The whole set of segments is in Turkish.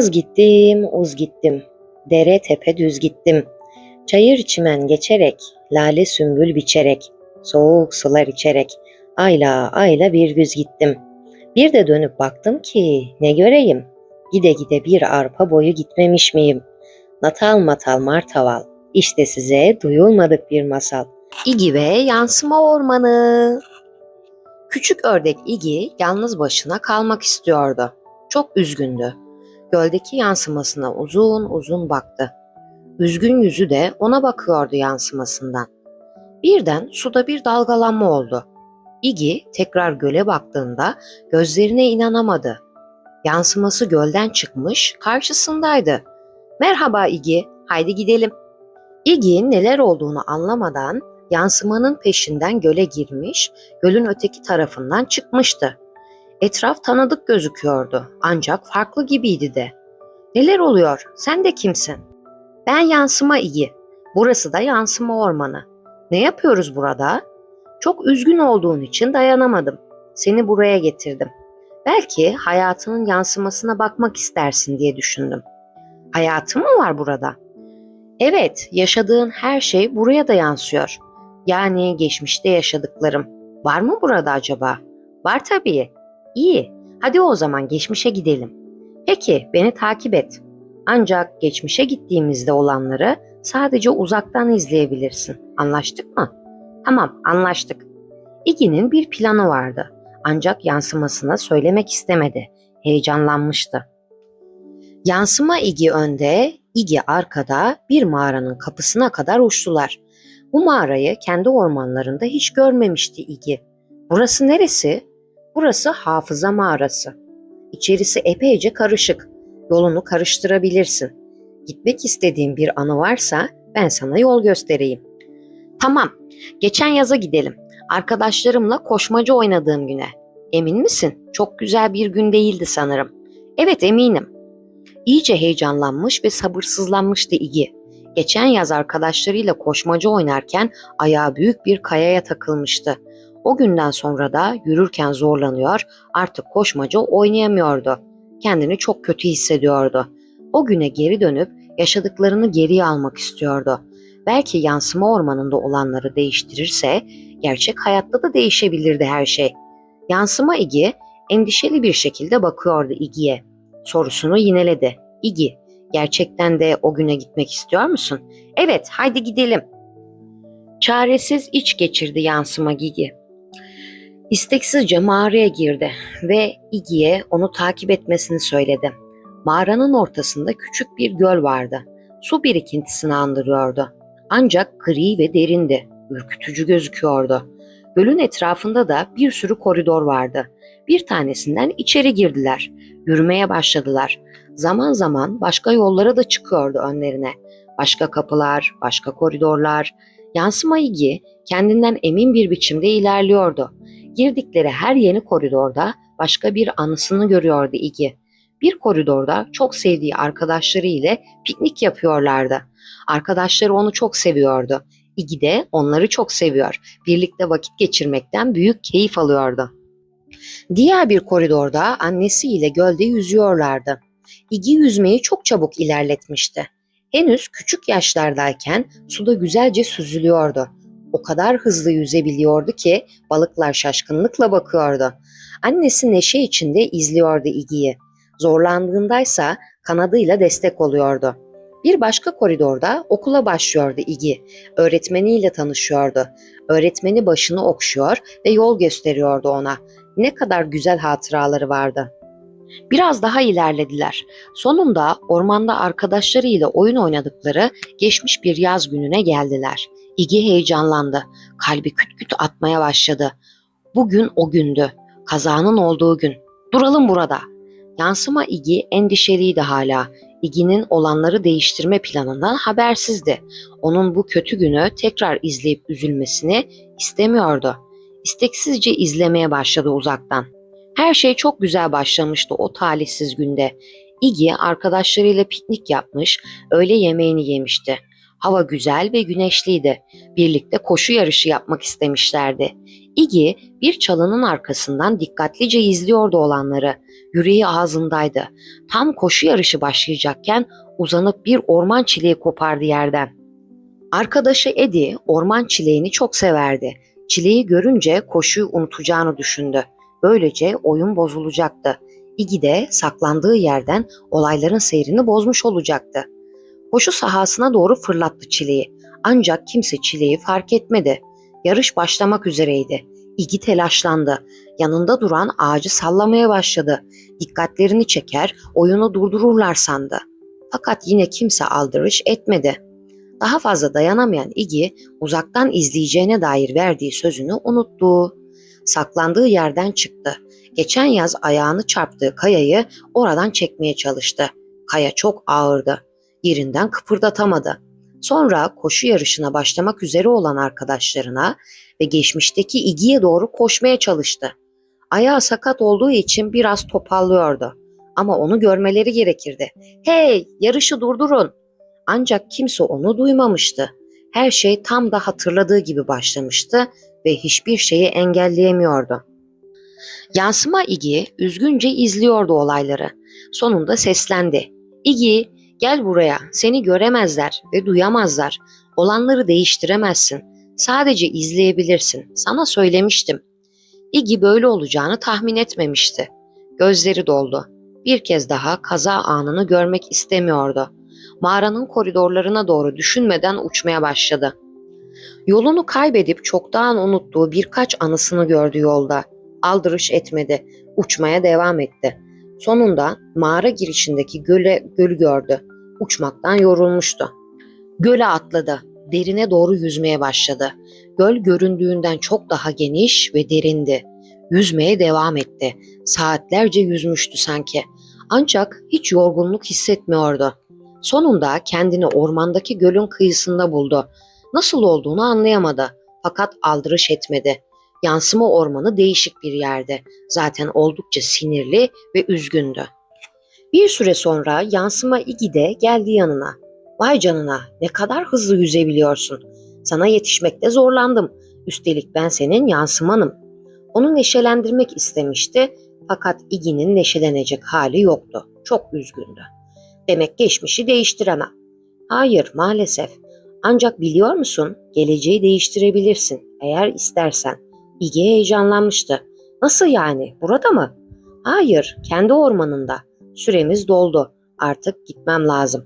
Az gittim, uz gittim. Dere tepe düz gittim. Çayır çimen geçerek, lale sümbül biçerek, soğuk sular içerek, ayla ayla bir güz gittim. Bir de dönüp baktım ki ne göreyim, gide gide bir arpa boyu gitmemiş miyim? Natal matal martaval, işte size duyulmadık bir masal. İgi ve yansıma ormanı. Küçük ördek İgi yalnız başına kalmak istiyordu. Çok üzgündü. Göldeki yansımasına uzun uzun baktı. Üzgün yüzü de ona bakıyordu yansımasından. Birden suda bir dalgalanma oldu. İgi tekrar göle baktığında gözlerine inanamadı. Yansıması gölden çıkmış, karşısındaydı. Merhaba İgi, haydi gidelim. İgi neler olduğunu anlamadan yansımanın peşinden göle girmiş, gölün öteki tarafından çıkmıştı. Etraf tanıdık gözüküyordu ancak farklı gibiydi de. Neler oluyor? Sen de kimsin? Ben yansıma İgi. Burası da yansıma ormanı. Ne yapıyoruz burada? Çok üzgün olduğun için dayanamadım. Seni buraya getirdim. Belki hayatının yansımasına bakmak istersin diye düşündüm. Hayatım mı var burada? Evet, yaşadığın her şey buraya da yansıyor. Yani geçmişte yaşadıklarım. Var mı burada acaba? Var tabii. İyi. Hadi o zaman geçmişe gidelim. Peki, beni takip et. Ancak geçmişe gittiğimizde olanları sadece uzaktan izleyebilirsin. Anlaştık mı? Tamam, anlaştık. İgi'nin bir planı vardı. Ancak yansımasına söylemek istemedi. Heyecanlanmıştı. Yansıma İgi önde, İgi arkada bir mağaranın kapısına kadar uçtular. Bu mağarayı kendi ormanlarında hiç görmemişti İgi. Burası neresi? Burası hafıza mağarası. İçerisi epeyce karışık. Yolunu karıştırabilirsin. Gitmek istediğin bir anı varsa ben sana yol göstereyim. Tamam, geçen yaza gidelim. Arkadaşlarımla koşmacı oynadığım güne. Emin misin? Çok güzel bir gün değildi sanırım. Evet eminim. İyice heyecanlanmış ve sabırsızlanmıştı İgi. Geçen yaz arkadaşlarıyla koşmacı oynarken ayağı büyük bir kayaya takılmıştı. O günden sonra da yürürken zorlanıyor, artık koşmacı oynayamıyordu. Kendini çok kötü hissediyordu. O güne geri dönüp yaşadıklarını geriye almak istiyordu. Belki yansıma ormanında olanları değiştirirse gerçek hayatta da değişebilirdi her şey. Yansıma İgi endişeli bir şekilde bakıyordu İgi'ye. Sorusunu yineledi. İgi, gerçekten de o güne gitmek istiyor musun? Evet, haydi gidelim. Çaresiz iç geçirdi yansıma Gigi. İsteksizce mağaraya girdi ve İgi'ye onu takip etmesini söyledi. Mağaranın ortasında küçük bir göl vardı. Su birikintisini andırıyordu. Ancak gri ve derindi. Ürkütücü gözüküyordu. Gölün etrafında da bir sürü koridor vardı. Bir tanesinden içeri girdiler. Yürümeye başladılar. Zaman zaman başka yollara da çıkıyordu önlerine. Başka kapılar, başka koridorlar. Yansıma İgi kendinden emin bir biçimde ilerliyordu. Girdikleri her yeni koridorda başka bir anısını görüyordu İgi. Bir koridorda çok sevdiği arkadaşları ile piknik yapıyorlardı. Arkadaşları onu çok seviyordu. İgi de onları çok seviyor. Birlikte vakit geçirmekten büyük keyif alıyordu. Diğer bir koridorda annesiyle gölde yüzüyorlardı. İgi yüzmeyi çok çabuk ilerletmişti. Henüz küçük yaşlardayken suda güzelce süzülüyordu. O kadar hızlı yüzebiliyordu ki balıklar şaşkınlıkla bakıyordu. Annesi neşe içinde izliyordu İgi'yi. Zorlandığındaysa kanadıyla destek oluyordu. Bir başka koridorda okula başlıyordu İgi. Öğretmeniyle tanışıyordu. Öğretmeni başını okşuyor ve yol gösteriyordu ona. Ne kadar güzel hatıraları vardı. Biraz daha ilerlediler. Sonunda ormanda arkadaşlarıyla oyun oynadıkları geçmiş bir yaz gününe geldiler. İgi heyecanlandı. Kalbi küt küt atmaya başladı. Bugün o gündü. Kazanın olduğu gün. Duralım burada. Yansıma İgi endişeliydi hala. İgi'nin olanları değiştirme planından habersizdi. Onun bu kötü günü tekrar izleyip üzülmesini istemiyordu. İsteksizce izlemeye başladı uzaktan. Her şey çok güzel başlamıştı o talihsiz günde. İgi arkadaşlarıyla piknik yapmış, öğle yemeğini yemişti. Hava güzel ve güneşliydi. Birlikte koşu yarışı yapmak istemişlerdi. İgi bir çalının arkasından dikkatlice izliyordu olanları. Yüreği ağzındaydı. Tam koşu yarışı başlayacakken uzanıp bir orman çileği kopardı yerden. Arkadaşı Eddie orman çileğini çok severdi. Çileği görünce koşuyu unutacağını düşündü. Böylece oyun bozulacaktı. Iggy de saklandığı yerden olayların seyrini bozmuş olacaktı. Koşu sahasına doğru fırlattı çileği. Ancak kimse çileği fark etmedi. Yarış başlamak üzereydi. Iggy telaşlandı. Yanında duran ağacı sallamaya başladı. Dikkatlerini çeker, oyunu durdururlar sandı. Fakat yine kimse aldırış etmedi. Daha fazla dayanamayan Iggy uzaktan izleyeceğine dair verdiği sözünü unuttu. Saklandığı yerden çıktı. Geçen yaz ayağını çarptığı kayayı oradan çekmeye çalıştı. Kaya çok ağırdı. Yerinden kıpırdatamadı. Sonra koşu yarışına başlamak üzere olan arkadaşlarına ve geçmişteki Iggy'ye doğru koşmaya çalıştı. Ayağı sakat olduğu için biraz topallıyordu. Ama onu görmeleri gerekirdi. Hey, yarışı durdurun. Ancak kimse onu duymamıştı. Her şey tam da hatırladığı gibi başlamıştı ve hiçbir şeyi engelleyemiyordu. Yansıma Iggy üzgünce izliyordu olayları. Sonunda seslendi. Iggy, gel buraya. Seni göremezler ve duyamazlar. Olanları değiştiremezsin. Sadece izleyebilirsin. Sana söylemiştim. Iggy böyle olacağını tahmin etmemişti. Gözleri doldu. Bir kez daha kaza anını görmek istemiyordu. Mağaranın koridorlarına doğru düşünmeden uçmaya başladı. Yolunu kaybedip çoktan unuttuğu birkaç anısını gördü yolda. Aldırış etmedi. Uçmaya devam etti. Sonunda mağara girişindeki göle, gölü gördü. Uçmaktan yorulmuştu. Göle atladı. Derine doğru yüzmeye başladı. Göl göründüğünden çok daha geniş ve derindi. Yüzmeye devam etti. Saatlerce yüzmüştü sanki. Ancak hiç yorgunluk hissetmiyordu. Sonunda kendini ormandaki gölün kıyısında buldu. Nasıl olduğunu anlayamadı. Fakat aldırış etmedi. Yansıma ormanı değişik bir yerde. Zaten oldukça sinirli ve üzgündü. Bir süre sonra yansıma Iggy de geldi yanına. Vay canına ne kadar hızlı yüzebiliyorsun. Sana yetişmekte zorlandım. Üstelik ben senin yansımanım. Onu neşelendirmek istemişti fakat Iggy'nin neşelenecek hali yoktu. Çok üzgündü. Demek geçmişi değiştiremem. Hayır maalesef. Ancak biliyor musun geleceği değiştirebilirsin eğer istersen. Iggy heyecanlanmıştı. Nasıl yani? Burada mı? Hayır, kendi ormanında. Süremiz doldu. Artık gitmem lazım.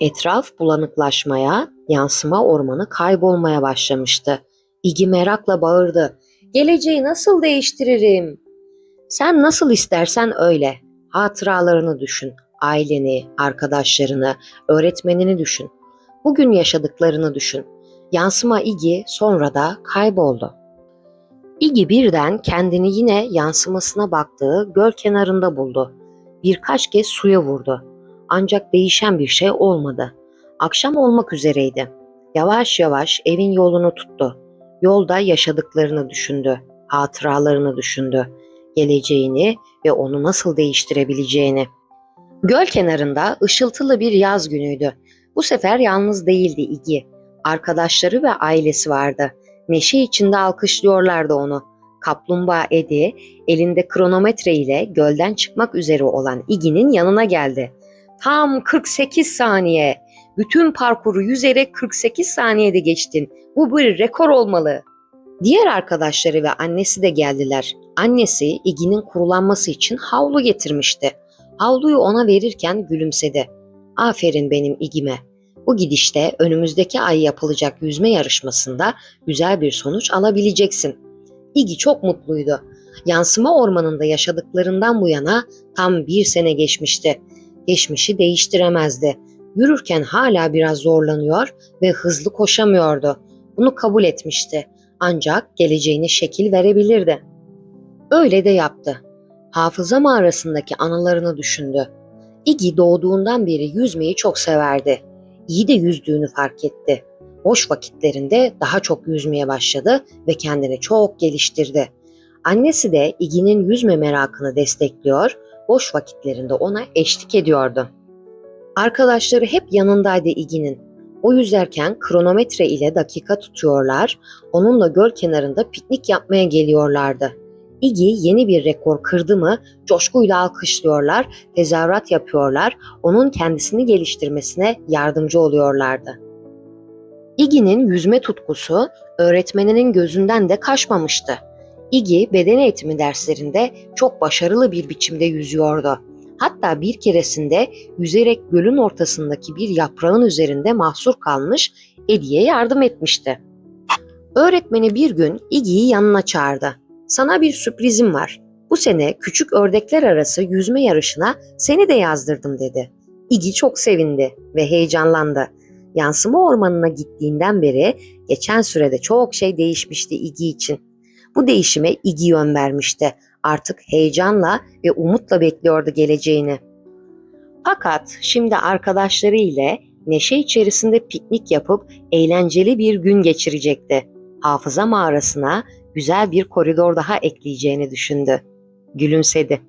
Etraf bulanıklaşmaya, yansıma ormanı kaybolmaya başlamıştı. Iggy merakla bağırdı. Geleceği nasıl değiştiririm? Sen nasıl istersen öyle. Hatıralarını düşün. Aileni, arkadaşlarını, öğretmenini düşün. Bugün yaşadıklarını düşün. Yansıma Iggy sonra da kayboldu. Iggy birden kendini yine yansımasına baktığı göl kenarında buldu. Birkaç kez suya vurdu. Ancak değişen bir şey olmadı. Akşam olmak üzereydi. Yavaş yavaş evin yolunu tuttu. Yolda yaşadıklarını düşündü, hatıralarını düşündü, geleceğini ve onu nasıl değiştirebileceğini. Göl kenarında ışıltılı bir yaz günüydü. Bu sefer yalnız değildi Iggy. Arkadaşları ve ailesi vardı. Neşe içinde alkışlıyorlardı onu. Kaplumbağa Eddie elinde kronometre ile gölden çıkmak üzere olan Iggy'nin yanına geldi. Tam 48 saniye. Bütün parkuru yüzerek 48 saniyede geçtin. Bu bir rekor olmalı. Diğer arkadaşları ve annesi de geldiler. Annesi Iggy'nin kurulanması için havlu getirmişti. Havluyu ona verirken gülümsedi. Aferin benim Iggy'me. Bu gidişte önümüzdeki ay yapılacak yüzme yarışmasında güzel bir sonuç alabileceksin. Iggy çok mutluydu. Yansıma ormanında yaşadıklarından bu yana tam bir sene geçmişti. Geçmişi değiştiremezdi. Yürürken hala biraz zorlanıyor ve hızlı koşamıyordu. Bunu kabul etmişti. Ancak geleceğine şekil verebilirdi. Öyle de yaptı. Hafıza mağarasındaki anılarını düşündü. Iggy doğduğundan beri yüzmeyi çok severdi. İyi de yüzdüğünü fark etti. Boş vakitlerinde daha çok yüzmeye başladı ve kendini çok geliştirdi. Annesi de Iggy'nin yüzme merakını destekliyor, boş vakitlerinde ona eşlik ediyordu. Arkadaşları hep yanındaydı Iggy'nin. O yüzerken kronometre ile dakika tutuyorlar, onunla göl kenarında piknik yapmaya geliyorlardı. Iggy yeni bir rekor kırdı mı coşkuyla alkışlıyorlar, tezahürat yapıyorlar, onun kendisini geliştirmesine yardımcı oluyorlardı. Iggy'nin yüzme tutkusu öğretmeninin gözünden de kaçmamıştı. Iggy beden eğitimi derslerinde çok başarılı bir biçimde yüzüyordu. Hatta bir keresinde yüzerek gölün ortasındaki bir yaprağın üzerinde mahsur kalmış Eddie'ye yardım etmişti. Öğretmeni bir gün Iggy'yi yanına çağırdı. Sana bir sürprizim var. Bu sene küçük ördekler arası yüzme yarışına seni de yazdırdım dedi. Iggy çok sevindi ve heyecanlandı. Yansıma ormanına gittiğinden beri geçen sürede çok şey değişmişti Iggy için. Bu değişime Iggy yön vermişti. Artık heyecanla ve umutla bekliyordu geleceğini. Fakat şimdi arkadaşları ile neşe içerisinde piknik yapıp eğlenceli bir gün geçirecekti. Hafıza mağarasına güzel bir koridor daha ekleyeceğini düşündü. Gülümsedi.